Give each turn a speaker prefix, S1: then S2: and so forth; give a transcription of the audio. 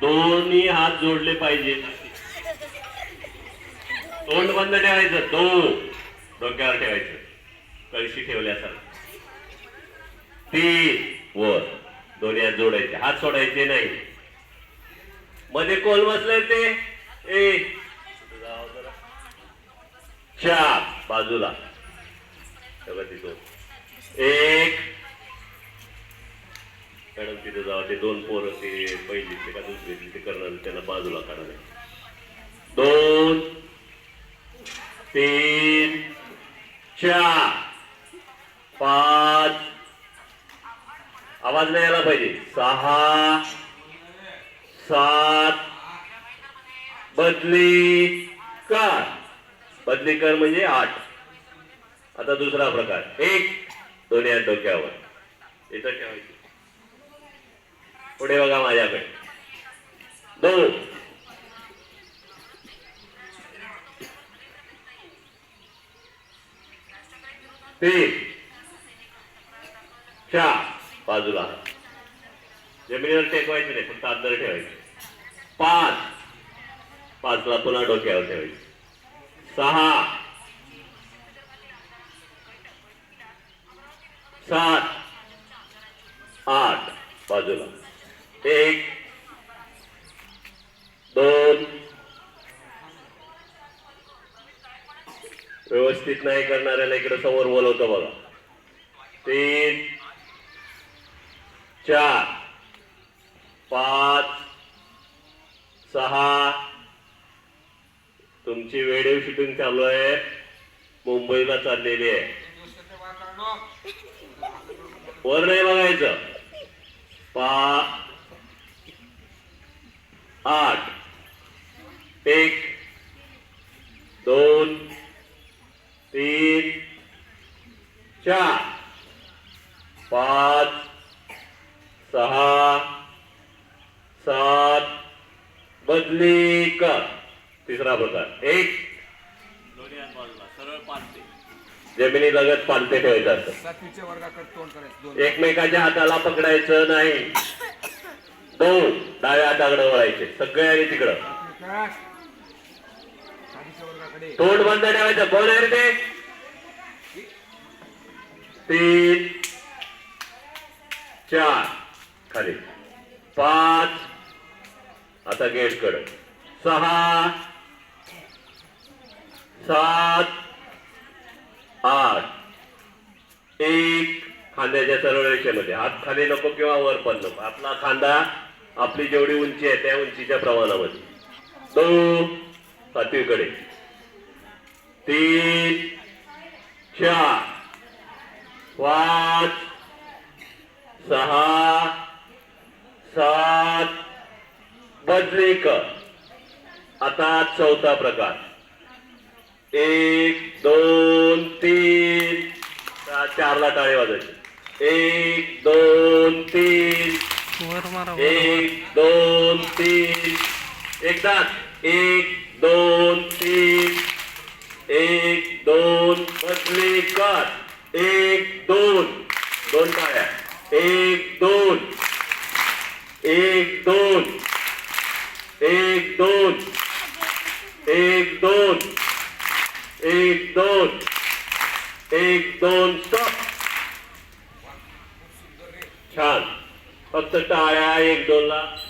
S1: दोन्ही हात जोडले पाहिजे. तोंड बंद ठेवायचं दो डोक्यावर ठेवायचं. कळशी ठेवल्यासारखं. तीन. वर. दोन्ही हात जोडायचे. हात सोडायचे नाही. मध्ये कोण बसले ते? ए. चार. बाजूला. एक. मॅडम तिथे जावं ते दोन पोरं ते पहिली ते का दुसरी ते करणार त्यांना बाजूला काढायला. दोन तीन चार पाच. आवाज नाही आला पाहिजे. सहा सात. बदली कर बदली कर म्हणजे आठ. आता दुसरा प्रकार. एक. दोन्ही डोक्यावर. इथं ठेवायचे. पुढे बघा माझ्याकडे. दोन. तीन. चार. बाजूला. जमिनीवर टेकवायचे नाही फक्त अंतर ठेवायचे. पाच. पाचला पुन्हा डोक्यावर ठेवायचे. सहा सात आठ बाजूला एक दोन. व्यवस्थित नाही करणाऱ्याला इकडे समोर बोलवतो बघा. तीन चार पाच सहा. तुमची वेडिओ शूटिंग चालू आहे. मुंबईला चाललेली आहे. वर नाही बघायचं. पा आठ एक दोन तीन चार पाच सहा सात बदली कर. तिसरा प्रकार. एक. जमिनी लगत पालते ठेवायचं असतं. एकमेकाच्या हाताला पकडायचं नाही. दोन. डाव्या हाताकडे वळायचे. सगळे तिकडं. तोंड बंद ठेवायचं. कोण आहे रे ते? तीन चार. खाली. पाच. आता गेटकडे. सहा. सात. आठ. एक. खांद्याच्या सरळ रेषेमध्ये हात खाली नको किंवा वर पण नको. आपला खांदा आपली जेवढी उंची आहे त्या उंचीच्या प्रमाणामध्ये. दोन. सातवीकडे. तीन. चार. पाच सहा. सात. बदली कर आता चौथा प्रकार. एक दोन तीन. चारला टाळे वाजायचे. एक दोन तीन. एक दोन तीन. एकदा. एक दोन तीन. एक दोन बसले कर एक दोन. दोन टाळ्या. एक दोन. एक दोन. एक दोन. एक दोन. एक दोन. एक दोन. स्टॉप छान. फक्त टाळ्या एक दोनला.